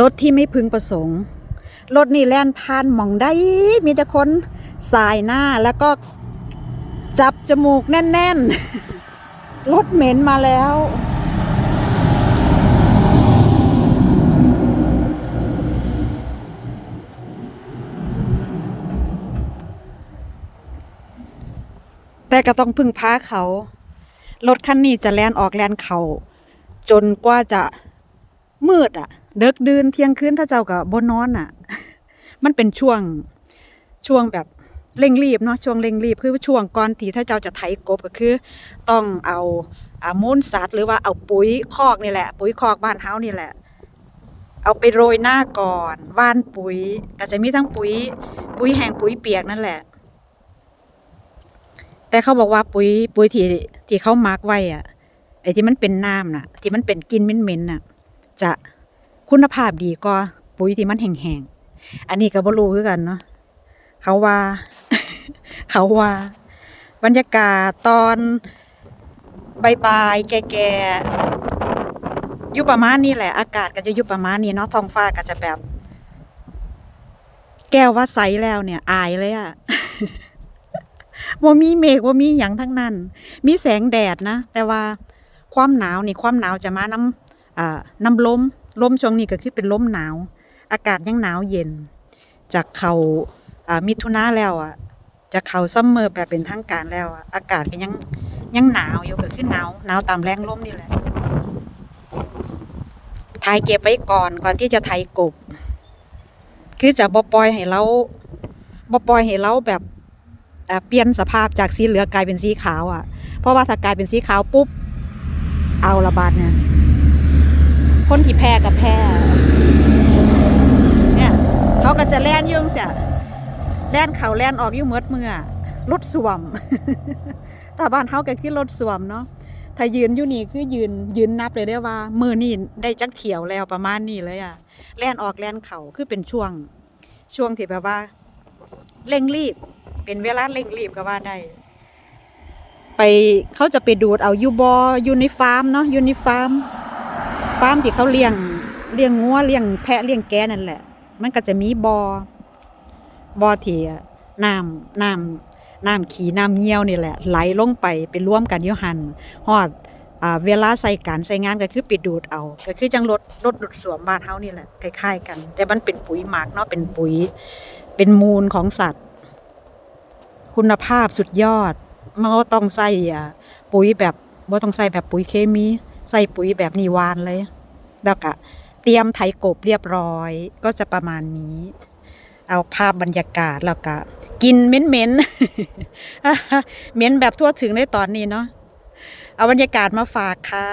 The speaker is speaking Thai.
รถที่ไม่พึงประสงค์ รถนี่แล่นผ่านมองได้ มีแต่คนสายหน้าแล้วก็จับจมูกแน่น ๆ รถเหม็นมาแล้ว แต่ก็ต้องพึ่งพาเขา รถคันนี้จะแล่นออกแล่นเขาจนกว่าจะมืดอะ เดึกดืนเที่ยงคืนถ้าเจ้ากับบนนอนอะ มันเป็นช่วงช่วงแบบเร่งรีบเนาะช่วงเร่งรีบคือช่วงก่อนที่ถ้าเจ้าจะไถกบก็คือ ต้องเอาอามูลสัตว์หรือว่าเอาปุ๋ยคอกนี่แหละ ปุ๋ยคอกบ้านเฮานี่แหละ เอาไปโรยหน้าก่อนว่านปุ๋ยก็จะมีทั้งปุ๋ย ปุ๋ยแห้งปุ๋ยเปียกนั่นแหละ แต่เขาบอกว่าปุ๋ยปุ๋ยที่ที่เขามาร์กไว้อะไอ้ที่มันเป็นน้ำน่ะ ที่มันเป็นกลินเหม็นๆน่ะ จะคุณภาพดีกว่าปุ๋ยที่มันแห้งๆอันนี้ก็บ่รู้คือกันเนาะเขาว่า เขาว่า บรรยากาศตอนบายๆแก่ๆอยู่ประมาณนี้แหละ อากาศก็จะอยู่ประมาณนี้เนาะท้องฟ้าก็จะแบบ แก้วว่าใสแล้วเนี่ย อายเลยอะ ว่ามีเมฆว่ามีหยังทั้งนั้น มีแสงแดดนะ แต่ว่าความหนาวนี่ความหนาวจะมาน้ำอ่าน้ำลมลมช่วงนี้ก็คือเป็นลมหนาว อากาศยังหนาวเย็น จากเขาอ่ามิถุนาแล้วอะจะเขาซัมเมอร์แบบเป็นทางการแล้วอะอากาศก็ยังยังหนาวอยู่ก็คือหนาวหนาวตามแรงลมนี่แหละถ่ายเก็บไว้ก่อนก่อนที่จะไถกบ คือจะบ่ปล่อยให้เราบ่ปล่อยให้เราแบบ เปลี่ยนสภาพจากสีเหลืองกลายเป็นสีขาวอะ เพราะว่าถ้ากลายเป็นสีขาวปุ๊บ เอาละบาดเนี่ย คนที่แพ้กับแพ้เนี่ย เขาก็จะแล่นยุ่งเสียแล่นเขาแล่นออกอยู่เมดเมื่อรถสวมถ้าบ้านเขาก็คือรถสวมเนาะถ้ายืนอยู่นี่คือยืนยืนนับเลยได้ว่า มือนี่ได้จักเถียวแล้วประมาณนี้เลยอะแล่นออกแล่นเขาคือเป็นช่วง ช่วงที่แบบว่าเร่งรีบ เป็นเวลาเร่งรีบก็ว่าได้ ไปเขาจะไปดูดเอายูบออยู่ในฟาร์มเนาะอยู่ในฟาร์ม ฟาร์มที่เขาเลี้ยงเลี้ยงงัวเลี้ยงแพะเลี้ยงแกะนั่นแหละ มันก็จะมีบอบอที่น้ำน้ำน้ำขี่น้ำเงี้ยวนี่แหละ ไหลลงไปไปร่วมกันยูหันฮอดอ่าเวลาใส่การใส่งานก็คือไปดูดเอา ก็คือจังรถรถดูดสวมบ้านเฮานี่แหละคล้ายๆกัน แต่มันเป็นปุ๋ยหมักเนาะเป็นปุ๋ย เป็นมูลของสัตว์ คุณภาพสุดยอดมันก็ต้องใส่ปุ๋ยแบบว่ต้องใส่แบบปุ๋ยเคมี ใส่ปุ๋ยแบบนิวานเลย แล้วก็เตรียมไถกบเรียบร้อย ก็จะประมาณนี้ เอาภาพบรรยากาศแล้วก็กินเหม็นเหม็นเหม็นแบบทั่วถึงในตอนนี้เนาะเอาบรรยากาศมาฝากค่ะ